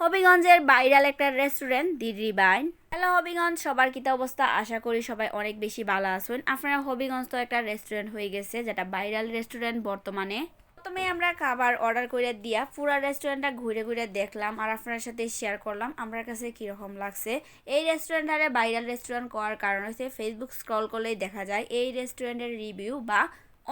হবিগঞ্জের বাইরাল একটা restaurant the রিবাইন হ্যালো হবিগঞ্জ, সবার কিতা অবস্থা? আশা করি সবাই অনেক বেশি ভালো আছেন। আপনারা হবিগঞ্জ তো একটা রেস্টুরেন্ট হয়ে গেছে, যেটা বাইরাল রেস্টুরেন্ট বর্তমানে। প্রথমে আমরা খাবার অর্ডার করে দিয়া পুরা রেস্টুরেন্টটা ঘুরে ঘুরে দেখলাম আর আপনার সাথে শেয়ার করলাম। আমার কাছে কীরকম লাগছে? এই রেস্টুরেন্টারে ভাইরাল রেস্টুরেন্ট করার কারণ হচ্ছে ফেসবুক স্ক্রল করলেই দেখা যায়। এই রেস্টুরেন্টের রিভিউ বা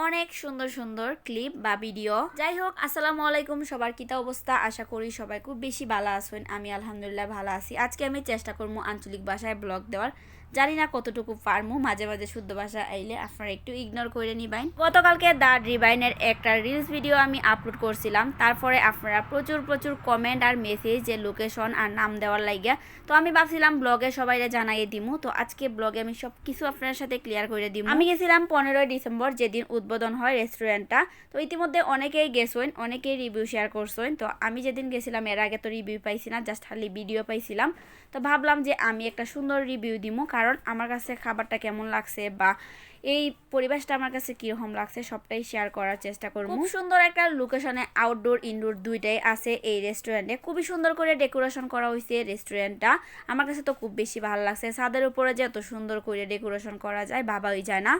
অনেক সুন্দর সুন্দর ক্লিপ বা ভিডিও। যাই হোক আসসালামু আলাইকুম। সবার কিতা অবস্থা? আশা করি সবাই খুব বেশি ভালো আছেন। আমি আলহামদুলিল্লাহ ভালো আছি। আজকে আমি চেষ্টা করব আঞ্চলিক ভাষায় ব্লগ দেওয়ার। জানি না কতটুকু পারমু। মাঝে মাঝে শুদ্ধ ভাষা আইলে আপনারা একটু ইগনোর করে নিবেন। গতকালকে দা রিবাইনের একটা রিলস ভিডিও আমি আপলোড করছিলাম। তারপরে আপনারা প্রচুর প্রচুর কমেন্ট আর মেসেজ যে লোকেশন আর নাম দেওয়ার লাগিয়া। তো আমি ভাবছিলাম ব্লগে সবাইরে জানাইয়ে দিমু। তো আজকে ব্লগে আমি সব কিছু আপনার সাথে ক্লিয়ার করে দিমু। আমি গেছিলাম পনেরোই ডিসেম্বর যেদিন উদ্বোধন হয় রেস্টুরেন্টটা। তো ইতিমধ্যে অনেকেই গেছেন, অনেকেই রিভিউ শেয়ার করছেন। তো আমি যেদিন গেছিলাম, এর আগে তো রিভিউ পাইছি না জাস্ট খালি ভিডিও পাইছিলাম। তো ভাবলাম যে আমি একটা সুন্দর রিভিউ দিমু, কারণ আমার কাছে খাবারটা কেমন লাগছে বা এই পরিবেশটা আমার কাছে কীরকম লাগছে, সবটাই শেয়ার করার চেষ্টা করব। খুব সুন্দর একটা লোকেশনে আউটডোর ইনডোর দুইটাই আছে এই রেস্টুরেন্টে খুবই সুন্দর করে ডেকোরেশন করা হয়েছে রেস্টুরেন্টটা আমার কাছে তো খুব বেশি ভালো লাগছে। ছাদের উপরে যে এত সুন্দর করে ডেকোরেশন করা যায়, ভাবাই যায় না।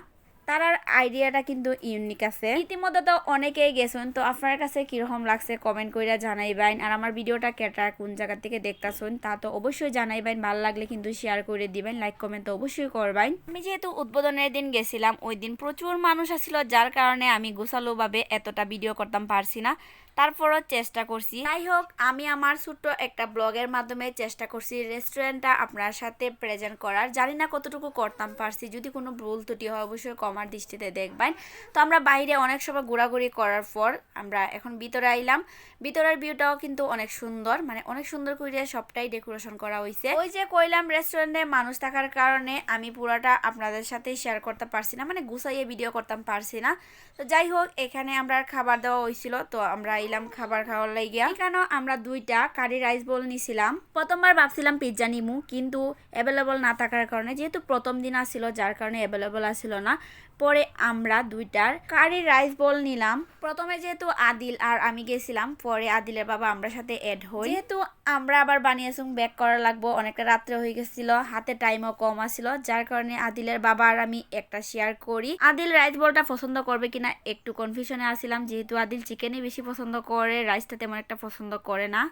তারার আইডিয়াটা কিন্তু ইউনিক আছে। ইতিমধ্যে তো অনেকেই গেছেন, তো আপনার কাছে কীরকম লাগছে কমেন্ট কইরা জানাইবেন। আর আমার ভিডিওটা কেটা কোন জায়গা থেকে দেখতেছেন তা তো অবশ্যই জানাইবেন। ভালো লাগলে কিন্তু শেয়ার করে দিবেন লাইক কমেন্ট তো অবশ্যই করবেন। আমি যেহেতু উদ্বোধনের দিন গেছিলাম, ওই দিন প্রচুর মানুষ আসছিল যার কারণে আমি গোছালোভাবে এতটা ভিডিও করতাম পারছি না। তারপরও চেষ্টা করছি। যাই হোক আমি আমার ছোট্ট একটা ব্লগের মাধ্যমে চেষ্টা করছি রেস্টুরেন্টটা আপনার সাথে প্রেজেন্ট করার। জানি না কতটুকু করতাম পারছি। যদি কোনো ভুল ত্রুটি হয়, অবশ্যই কমার দৃষ্টিতে দেখবেন। তো আমরা বাইরে অনেক সময় ঘোরাঘুরি করার পর আমরা এখন ভিতরে আইলাম। ভিতরের ভিউটাও কিন্তু অনেক সুন্দর। মানে অনেক সুন্দর করে সবটাই ডেকোরেশন করা হয়েছে ওই যে কইলাম রেস্টুরেন্টে মানুষ থাকার কারণে আমি পুরাটা আপনাদের সাথে শেয়ার করতে পারছি না। মানে গুছাইয়ে ভিডিও করতাম পারছি না। তো যাই হোক এখানে আমরা খাবার দেওয়া হয়েছিল তো আমরা আইলাম খাবার খাওয়ার লাগিয়া। কেন আমরা দুইটা কারি রাইস বল নিছিলাম। প্রথমবার ভাবছিলাম পিৎজা নিমু কিন্তু অ্যাভেলেবল না থাকার কারণে যেহেতু প্রথম দিন আসছিল যার কারণে অ্যাভেলেবল আসছিল না পরে আমরা দুইটার কারি রাইস বল নিলাম। প্রথমে যেহেতু আদিল আর আমি গেছিলাম পরে আদিলের বাবা আমরা সাথে অ্যাড হই। যেহেতু আমরা আবার বানিয়েছুম ব্যাক করা লাগবো। অনেকটা রাত্রে হয়ে গেছিল, হাতে টাইমও কম আসছিল যার কারণে আদিলের বাবা আর আমি একটা শেয়ার করি। আদিল রাইস বলটা পছন্দ করবে কিনা একটু কনফিউশনে আসছিলাম যেহেতু আদিল চিকেনই বেশি পছন্দ করে রাইসটা তেমন একটা পছন্দ করে না।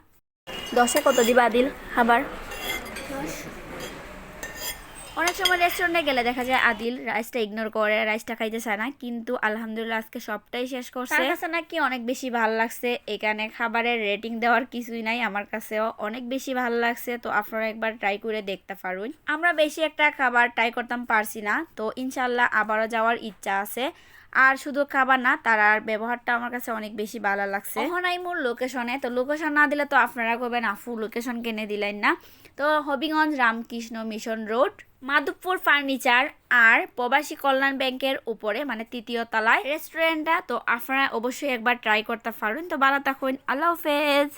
দশে কত দিবা আদিল? খাবার অনেক সময় রেস্টুরেন্টে গেলে দেখা যায় আদিল রাইসটা ইগনোর করে রাইসটা খাইতে চায় না কিন্তু আলহামদুলিল্লাহ আজকে সবটাই শেষ করছে। তার কাছে নাকি অনেক বেশি ভালো লাগছে। এখানে খাবারের রেটিং দেওয়ার কিছুই নাই আমার কাছেও অনেক বেশি ভালো লাগছে। তো আপনারা একবার ট্রাই করে দেখতে পারুন। আমরা বেশি একটা খাবার ট্রাই করতাম পারছি না তো ইনশাল্লাহ আবারও যাওয়ার ইচ্ছা আছে। আর শুধু খাবার না তার আর ব্যবহারটা আমার কাছে অনেক বেশি ভালো লাগছে। এখন আই মোর লোকেশনে তো লোকেশন না দিলে তো আপনারা করবেন আফু লোকেশন কিনে দিলেন না। তো Habiganj Ramakrishna mission road Madhabpur furniture আর প্রবাসী কল্যাণ ব্যাংকের উপরে মানে তৃতীয় তলায়। রেস্টুরেন্টটা তো আপনারা অবশ্যই একবার ট্রাই করতে পারেন তো ভালো থাকুন। আল্লাহ হাফেজ।